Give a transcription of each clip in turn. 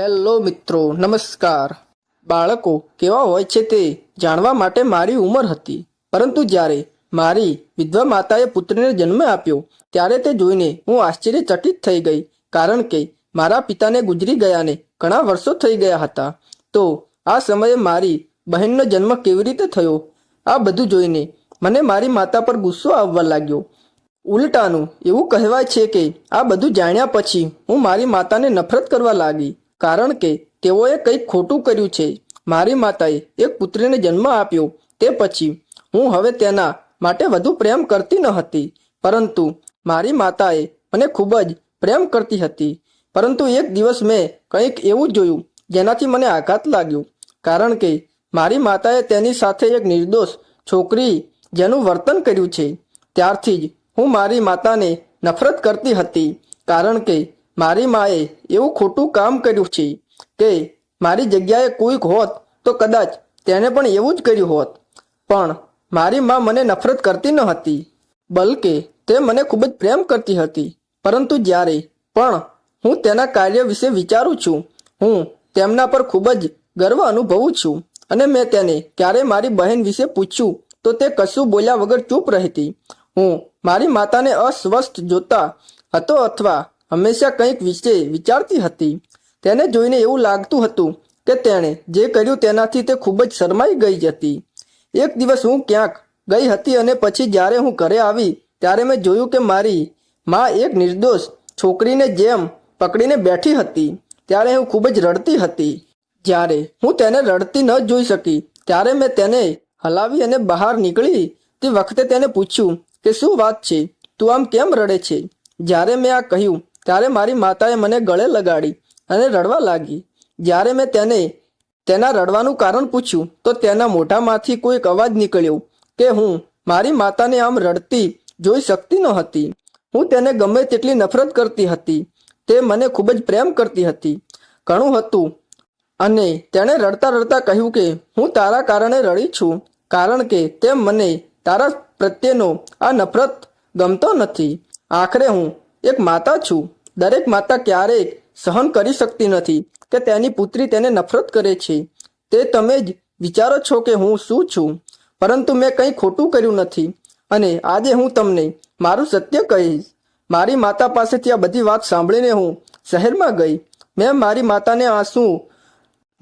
Hello મિત્રો, નમસ્કાર. બાળકો, કેવા હોય છે તે જાણવા માટે મારી ઉંમર હતી. પરંતુ જ્યારે મારી વિધવા માતાએ પુત્રને જન્મ આપ્યો, ત્યારે તે જોઈને હું આશ્ચર્યચકિત થઈ ગઈ, કારણ કે મારા પિતાને ગુજરી ગયાને ઘણા વર્ષો થઈ ગયા હતા. તો આ સમયે મારી બહેનનો જન્મ કેવી રીતે થયો? આ બધું જોઈને મને મારી માતા પર ગુસ્સો આવવા લાગ્યો. ઉલટાનું એવું કહેવાય છે કે આ બધું જાણ્યા પછી હું મારી માતાને નફરત કરવા લાગી. કારણ કે તેઓએ કંઈક ખોટું કર્યું છે. મારી માતાએ એક પુત્રીને જન્મ આપ્યો. તે પછી હું હવે તેના માટે વધુ પ્રેમ કરતી ન હતી. પરંતુ મારી માતાએ મને ખૂબ જ પ્રેમ કરતી હતી. પરંતુ એક દિવસ મેં કંઈક એવું જોયું, જેનાથી મને આઘાત લાગ્યો. કારણ કે મારી માતાએ તેની સાથે એક નિર્દોષ છોકરી જેનું વર્તન કર્યું છે. ત્યારથી જ હું મારી માતાને નફરત કરતી હતી. કારણ કે મારી માએ એવું ખોટું કામ કર્યું છે કે મારી જગ્યાએ કોઈક હોત તો કદાચ તેણે પણ એવું જ કર્યું હોત. પણ મારી મા મને નફરત કરતી ન હતી, બલકે તે મને ખૂબ જ પ્રેમ કરતી હતી. પરંતુ જ્યારે પણ હું તેના કાર્ય વિશે વિચારું છું, હું તેમના પર ખૂબ જ ગર્વ અનુભવું છું અને મેં તેને ક્યારે મારી બહેન વિશે પૂછ્યું તો તે કશું બોલ્યા વગર ચૂપ રહેતી. હું મારી માતાને અસ્વસ્થ જોતા હતો અથવા હંમેશા કંઈક વિશે વિચારતી હતી. તેને જોઈને એવું લાગતું હતું કે તેણે જે કર્યું તેનાથી તે ખૂબ જ શરમાઈ ગઈ હતી. એક દિવસ હું ક્યાંક ગઈ હતી અને પછી જ્યારે હું ઘરે આવી ત્યારે મેં જોયું કે મારી મા એક નિર્દોષ છોકરીને જેમ પકડીને બેઠી હતી, ત્યારે હું ખૂબ જ રડતી હતી. જ્યારે હું તેને રડતી ન જોઈ શકી, ત્યારે મેં તેને હલાવી અને બહાર નીકળી તે વખતે તેને પૂછ્યું કે શું વાત છે, તું આમ કેમ રડે છે? જ્યારે મેં આ કહ્યું ત્યારે મારી માતાએ મને ગળે લગાડી અને રડવા લાગી. જ્યારે મેં તેને, તેના રડવાનું કારણ પૂછ્યું, તો તેના મોઢામાંથી કોઈક અવાજ નીકળ્યો કે હું મારી માતાને આમ રડતી જોઈ શકતી ન હતી. હું તેને ગમે તેટલી નફરત કરતી હતી. તે મને ખૂબ જ પ્રેમ કરતી હતી. ઘણું હતું. અને તેણે રડતા રડતા કહ્યું કે, હું તારા કારણે રડી છું, કારણ કે તે મને તારા પ્રત્યેનો આ નફરત ગમતો નથી. આખરે હું એક માતા છું. દરેક માતા ક્યારેક સહન કરી શકતી નથી કે તેની પુત્રી તેને નફરત કરે છે. તે તમે જ વિચારો છો કે હું શું છું. પરંતુ મેં કંઈ ખોટું કર્યું નથી અને આજે હું તમને મારું સત્ય કહીશ. મારી માતા પાસેથી આ બધી વાત સાંભળીને હું શહેરમાં ગઈ. મેં મારી માતાને આંસુ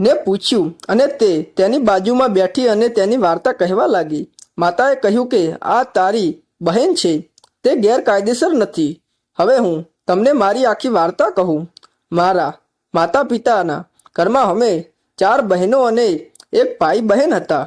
ને પૂછ્યું અને તે તેની બાજુમાં બેઠી અને તેની વાર્તા કહેવા લાગી. માતાએ કહ્યું કે, આ તારી બહેન છે. તે ગેરકાયદેસર નથી. હવે હું તમને મારી આખી વાર્તા કહું. મારા માતા પિતાના ઘરમાં અમે ચાર બહેનો અને એક ભાઈ બહેન હતા.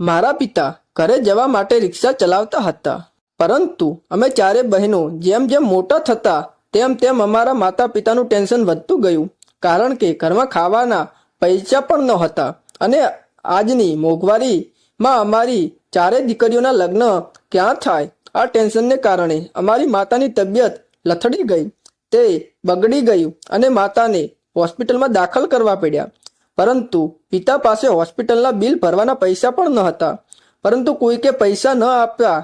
મારા પિતા ઘરે જવા માટે રિક્ષા ચલાવતા હતા. પરંતુ અમે ચારે બહેનો જેમ જેમ મોટા થતા તેમ તેમ અમારા માતા પિતાનું ટેન્શન વધતું ગયું. કારણ કે ઘરમાં ખાવાના પૈસા પણ ન હતા અને આજની મોંઘવારીમાં અમારી ચારે દીકરીઓના લગ્ન ક્યાં થાય? આ ટેન્શનને કારણે અમારી માતાની તબિયત લથડી ગઈ. તે બગડી ગયું અને માતાને હોસ્પિટલમાં દાખલ કરવા પડ્યા. પરંતુ પિતા પાસે હોસ્પિટલના બિલ ભરવાના પૈસા પણ ન હતા પરંતુ કોઈકે પૈસા ન આપ્યા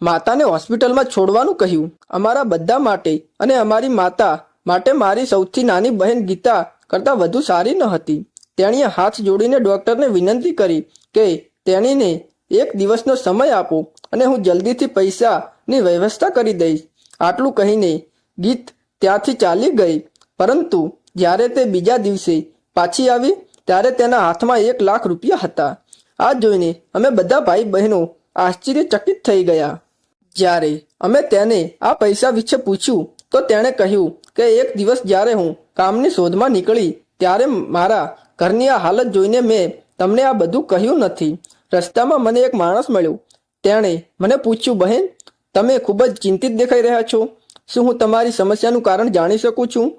માતાને હોસ્પિટલમાં છોડવાનું કહ્યું. અમારા બધા માટે અને અમારી માતા માટે મારી સૌથી નાની બહેન ગીતા કરતાં વધુ સારી ન હતી તેણીએ હાથ જોડીને ડૉક્ટરને વિનંતી કરી કે તેણીને એક દિવસનો સમય આપો અને હું જલ્દીથી પૈસાની વ્યવસ્થા કરી દઈશ. આટલું કહીને ગીત ત્યાંથી ચાલી ગઈ. પરંતુ જ્યારે તે બીજા દિવસે પાછી આવી, ત્યારે તેના હાથમાં એક લાખ રૂપિયા હતા. આ જોઈને અમે બધા ભાઈ બહેનો આશ્ચર્યચકિત થઈ ગયા. જ્યારે અમે તેને આ પૈસા વિશે પૂછ્યું, તો તેણે કહ્યું કે એક દિવસ જ્યારે હું કામની શોધમાં નીકળી, ત્યારે મારા ઘરની આ હાલત જોઈને મેં તમને આ બધું કહ્યું નથી. રસ્તામાં મને એક માણસ મળ્યો. તેણે મને પૂછ્યું, બહેન, તમે ખૂબ જ ચિંતિત દેખાઈ રહ્યા છો. શું હું તમારી સમસ્યાનું કારણ જાણી શકું છું?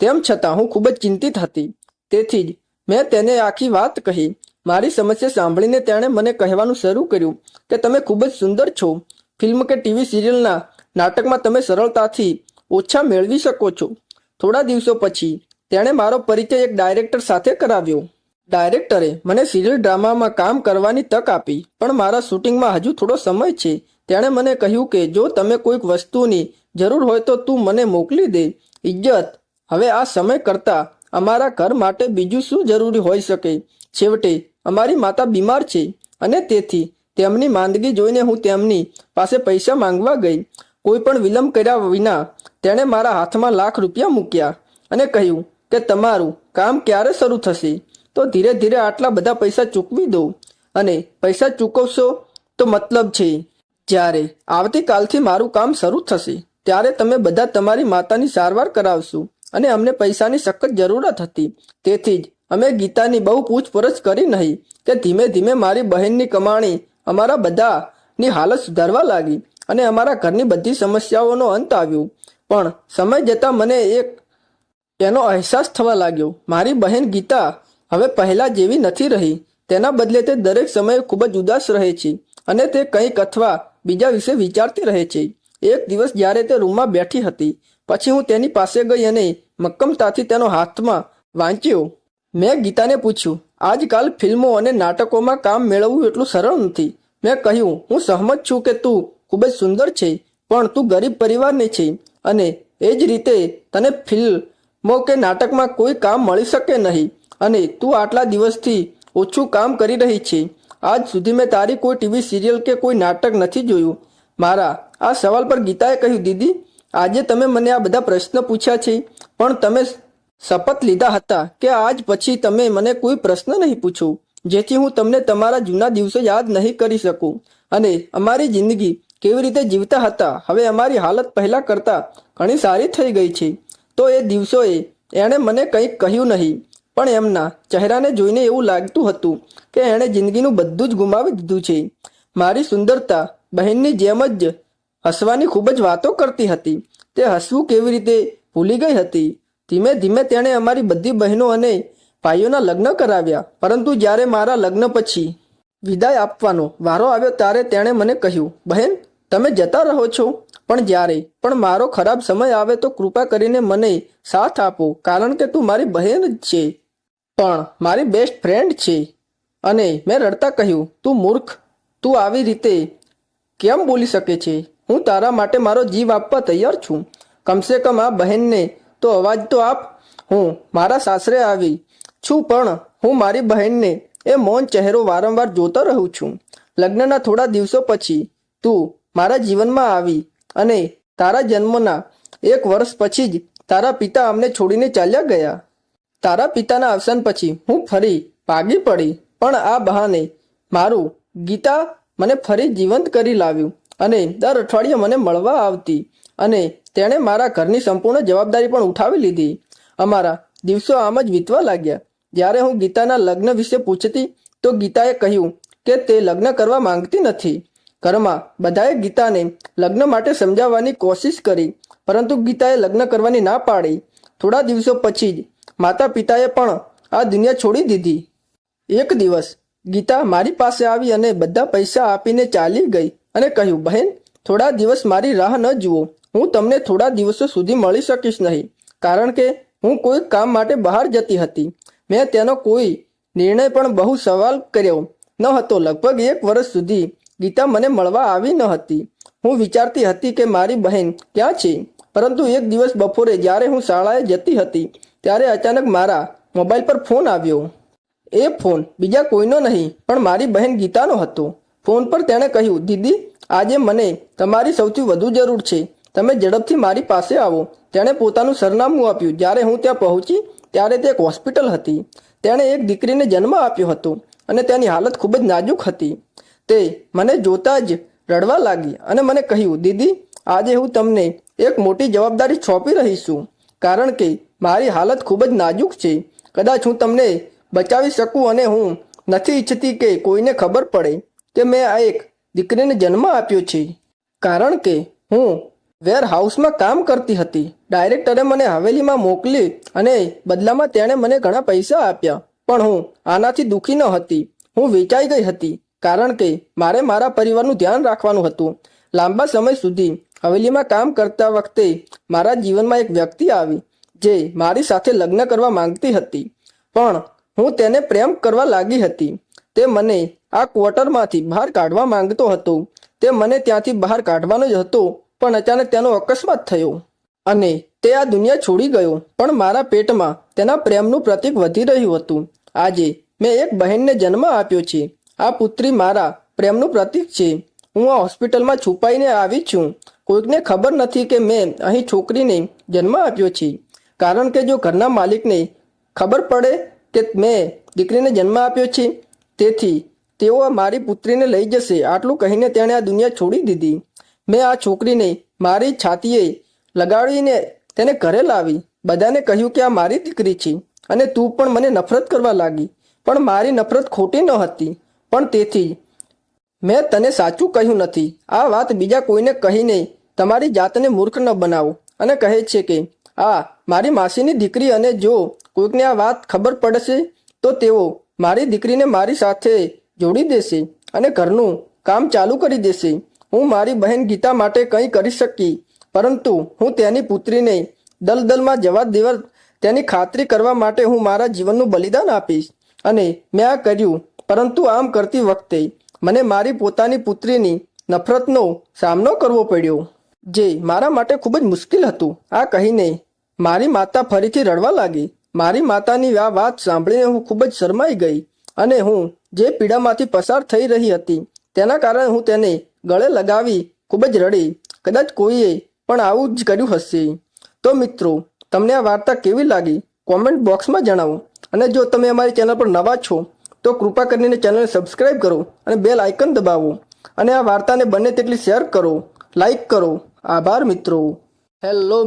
તેમ છતાં હું ખૂબ જ ચિંતિત હતી. તેથી જ મેં તેને આખી વાત કહી. મારી સમસ્યા સાંભળીને તેણે મને કહેવાનું શરૂ કર્યું કે તમે ખૂબ જ સુંદર છો. ફિલ્મ કે ટીવી સિરિયલના નાટકમાં તમે સરળતાથી ઓછા મેળવી શકો છો. થોડા દિવસો પછી તેણે મારો પરિચય એક ડાયરેક્ટર સાથે કરાવ્યો. ડાયરેક્ટરે મને સિરિયલ ડ્રામામાં કામ કરવાની તક આપી, પણ મારા શૂટિંગમાં હજુ થોડો સમય છે. તેણે મને કહ્યું કે જો તમે કોઈક વસ્તુની જરૂર હોય તો તું મને મોકલી દે. ઇજ્જત હવે આ સમય કરતાં અમારા ઘર માટે બીજું શું જરૂરી હોઈ શકે? છેવટે, અમારી માતા બીમાર છે અને તેથી તેમની માંદગી જોઈને હું તેમની પાસે પૈસા માંગવા ગઈ. કોઈ પણ વિલંબ કર્યા વિના તેણે મારા હાથમાં લાખ રૂપિયા મૂક્યા અને કહ્યું કે તમારું કામ ક્યારે શરૂ થશે? તો ધીરે ધીરે આટલા બધા પૈસા ચૂકવી દો. અને પૈસા ચૂકવશો તો મતલબ છે જ્યારે આવતીકાલથી મારું કામ શરૂ થશે, ત્યારે તમે બધા તમારી માતાની સારવાર કરાવશો અને અમને પૈસાની સખત જરૂરત હતી. તેથી જ અમે ગીતાની બહુ પૂછપરછ કરી નહીં કે ધીમે ધીમે મારી બહેનની કમાણી અમારા બધાની હાલત સુધારવા લાગી અને અમારા ઘરની બધી સમસ્યાઓનો અંત આવ્યો. પણ સમય જતાં મને એક એનો અહેસાસ થવા લાગ્યો. મારી બહેન ગીતા હવે પહેલાં જેવી નથી રહી. તેના બદલે તે દરેક સમયે ખૂબ જ ઉદાસ રહે છે અને તે કંઈક અથવા બીજા વિશે વિચારતી રહે છે. એક દિવસ જ્યારે તે રૂમમાં બેઠી હતી, પછી હું તેની પાસે ગઈ અને મક્કમતાથી તેનો હાથમાં વાંચ્યો. મેં ગીતાને પૂછ્યું, આજકાલ ફિલ્મો અને નાટકોમાં કામ મેળવવું એટલું સરળ નથી. મેં કહ્યું, હું સહમત છું કે તું ખૂબ જ સુંદર છે, પણ તું ગરીબ પરિવારની છે અને એ જ રીતે તને ફિલ્મો કે નાટકમાં કોઈ કામ મળી શકે નહીં અને તું આટલા દિવસથી ઓછું કામ કરી રહી છે. આજ સુધી મેં તારી કોઈ ટીવી સિરિયલ કે કોઈ નાટક નથી જોયું. મારા, આ સવાલ પર ગીતાએ કહ્યું, દીદી, આજે તમે મને આ બધા પ્રશ્ન પૂછ્યા છે, પણ તમે શપથ લીધા હતા કે આજ પછી તમે મને કોઈ પ્રશ્ન નહીં પૂછો, જેથી હું તમને તમારા જૂના દિવસો યાદ નહીં કરી શકું. અને અમારી જિંદગી કેવી રીતે જીવતા હતા, હવે અમારી હાલત પહેલાં કરતાં ઘણી સારી થઈ ગઈ છે. તો એ દિવસોએ એણે મને કંઈક કહ્યું નહીં. પણ એમના ચહેરાને જોઈને એવું લાગતું હતું કે એણે જિંદગીનું બધું જ ગુમાવી દીધું છે. મારી સુંદરતા બહેનની જેમ જ હસવાની ખૂબ જ વાતો કરતી હતી. તે હસવું કેવી રીતે ભૂલી ગઈ હતી? ધીમે ધીમે તેણે અમારી બધી બહેનો અને ભાઈઓના લગ્ન કરાવ્યા, પરંતુ જ્યારે મારા લગ્ન પછી વિદાય આપવાનો વારો આવ્યો ત્યારે તેણે મને કહ્યું, બહેન, તમે જતા રહો છો. પણ જ્યારે? પણ મારો ખરાબ સમય આવે તો કૃપા કરીને મને સાથ આપો, કારણ કે તું મારી બહેન જ છે. પણ મારી બેસ્ટ ફ્રેન્ડ છે. અને મેં રડતા કહ્યું, તું મૂર્ખ, તું આવી રીતે કેમ બોલી શકે છે? હું તારા માટે મારો જીવ આપવા તૈયાર છું. કમસે કમ આ બહેનને તો અવાજ તો આપ. હું મારા સાસરે આવી છું, પણ હું મારી બહેનને એ મૌન ચહેરો વારંવાર જોતો રહું છું. લગ્નના થોડા દિવસો પછી તું મારા જીવનમાં આવી અને તારા જન્મના એક વર્ષ પછી જ તારા પિતા અમને છોડીને ચાલ્યા ગયા. તારા પિતાના અવસાન પછી હું ફરી ભાગી પડી, પણ આ બહાને મારું ગીતા મને ફરી જીવંત કરી લાવ્યું અને દર અઠવાડિયે મને મળવા આવતી અને તેણે મારા ઘરની સંપૂર્ણ જવાબદારી પણ ઉઠાવી લીધી. અમારા દિવસો આમ જ વીતવા લાગ્યા. જ્યારે હું ગીતાના લગ્ન વિશે પૂછતી, તો ગીતાએ કહ્યું કે તે લગ્ન કરવા માંગતી નથી. ઘરમાં બધાએ ગીતાને લગ્ન માટે સમજાવવાની કોશિશ કરી, પરંતુ ગીતાએ લગ્ન કરવાની ના પાડી. થોડા દિવસો પછી જ માતા પિતાએ પણ આ દુનિયા છોડી દીધી. એક દિવસ ગીતા મારી પાસે આવી અને બધા પૈસા આપીને ચાલી ગઈ અને કહ્યું, બહેન, થોડા દિવસ મારી રાહ ન જુઓ. હું તમને થોડા દિવસો સુધી મળી શકીશ નહીં, કારણ કે હું કોઈ કામ માટે બહાર જતી હતી. મેં તેનો કોઈ નિર્ણય પણ બહુ સવાલ કર્યો ન હતો. લગભગ એક વર્ષ સુધી ગીતા મને મળવા આવી ન હતી. હું વિચારતી હતી કે મારી બહેન ક્યાં છે? પરંતુ એક દિવસ બપોરે જ્યારે હું શાળાએ જતી હતી ત્યારે અચાનક મારા મોબાઈલ પર ફોન આવ્યો. એ ફોન બીજા કોઈનો નહીં, પણ મારી બહેન ગીતાનો હતો. ફોન પર તેણે કહ્યું, દીદી, આજે મને તમારી સૌથી વધુ જરૂર છે. તમે ઝડપથી મારી પાસે આવો. તેણે પોતાનું સરનામું આપ્યું. જ્યારે હું ત્યાં પહોંચી, ત્યારે તે એક હોસ્પિટલ હતી. તેણે એક દીકરીને જન્મ આપ્યો હતો અને તેની હાલત ખૂબ જ નાજુક હતી. તે મને જોતા જ રડવા લાગી અને મને કહ્યું, દીદી, આજે હું તમને એક મોટી જવાબદારી સોંપી રહી છું. કારણ કે મારી હાલત ખૂબ જ નાજુક છે. કદાચ હું તમને બચાવી શકું અને હું નથી ઈચ્છતી કે કોઈને ખબર પડે કે મેં આ એક દીકરીને જન્મ આપ્યો છે. કારણ કે હું વેરહાઉસમાં કામ કરતી હતી. ડાયરેક્ટરે મને હવેલીમાં મોકલી અને બદલામાં તેણે મને ઘણા પૈસા આપ્યા, પણ હું આનાથી દુઃખી ન હતી. હું વેચાઈ ગઈ હતી, કારણ કે મારે મારા પરિવારનું ધ્યાન રાખવાનું હતું. લાંબા સમય સુધી હવેલીમાં કામ કરતા વખતે મારા જીવનમાં એક વ્યક્તિ આવી, જે મારી સાથે લગ્ન કરવા માંગતી હતી. પણ હું તેને પ્રેમ કરવા લાગી હતી. તે મને આ ક્વાર્ટરમાંથી બહાર કાઢવા માંગતો હતો. તે મને ત્યાંથી બહાર કાઢવાનો જ હતો, પણ અચાનક તેનો અકસ્માત થયો. અને તે આ દુનિયા છોડી ગયો. પણ મારા પેટમાં તેના પ્રેમનું પ્રતીક વધી રહ્યું હતું. આજે મેં એક બહેનને જન્મ આપ્યો છે. આ પુત્રી મારા પ્રેમનું પ્રતીક છે. હું આ હોસ્પિટલમાં છુપાઈને આવી છું. કોઈકને ખબર નથી કે મેં અહીં છોકરીને જન્મ આપ્યો છે. કારણ કે જો ઘરના માલિકને ખબર પડે કે મેં દીકરીને જન્મ આપ્યો છે, તેથી તેઓ મારી પુત્રીને લઈ જશે. આટલું કહીને તેણે આ દુનિયા છોડી દીધી. મેં આ છોકરીને મારી છાતીએ લગાડીને તેને ઘરે લાવી. બધાને કહ્યું કે આ મારી દીકરી છે અને તું પણ મને નફરત કરવા લાગી. પણ મારી નફરત ખોટી ન હતી. પણ તેથી મેં તને સાચું કહ્યું નથી. આ વાત બીજા કોઈને કહીને તમારી જાતને મૂર્ખ ન બનાવો. અને કહે છે કે, આ, મારી માસીની દીકરી અને જો કોઈકને આ વાત ખબર પડશે, તો તેઓ મારી દીકરીને મારી સાથે જોડી દેશે અને ઘરનું કામ ચાલુ કરી દેશે. હું મારી બહેન ગીતા માટે કંઈ કરી શકી, પરંતુ હું તેની પુત્રીને દલદલમાં જવા દેવા, તેની ખાતરી કરવા માટે હું મારા જીવનનું બલિદાન આપીશ. અને મેં આ કર્યું, પરંતુ આમ કરતી વખતે મને મારી પોતાની પુત્રીની નફરતનો સામનો કરવો પડ્યો. જે મારા માટે ખૂબ જ મુશ્કેલ હતું. આ કહીને મારી માતા ફરીથી રડવા લાગી. મારી માતાની આ વાત સાંભળીને હું ખૂબ જ શરમાઈ ગઈ અને હું જે પીડામાંથી પસાર થઈ રહી હતી, તેના કારણે હું તેને ગળે લગાવી ખૂબ જ રડી. કદાચ કોઈએ પણ આવું જ કર્યું હશે. તો મિત્રો, તમને આ વાર્તા કેવી લાગી? કોમેન્ટ બોક્સમાં જણાવો. અને જો તમે અમારી ચેનલ પર નવા છો, તો કૃપા કરીને ચેનલને સબસ્ક્રાઈબ કરો અને બેલ આઇકન દબાવો. અને આ વાર્તાને બને તેટલી શેર કરો લાઈક કરો આભાર મિત્રો. હેલો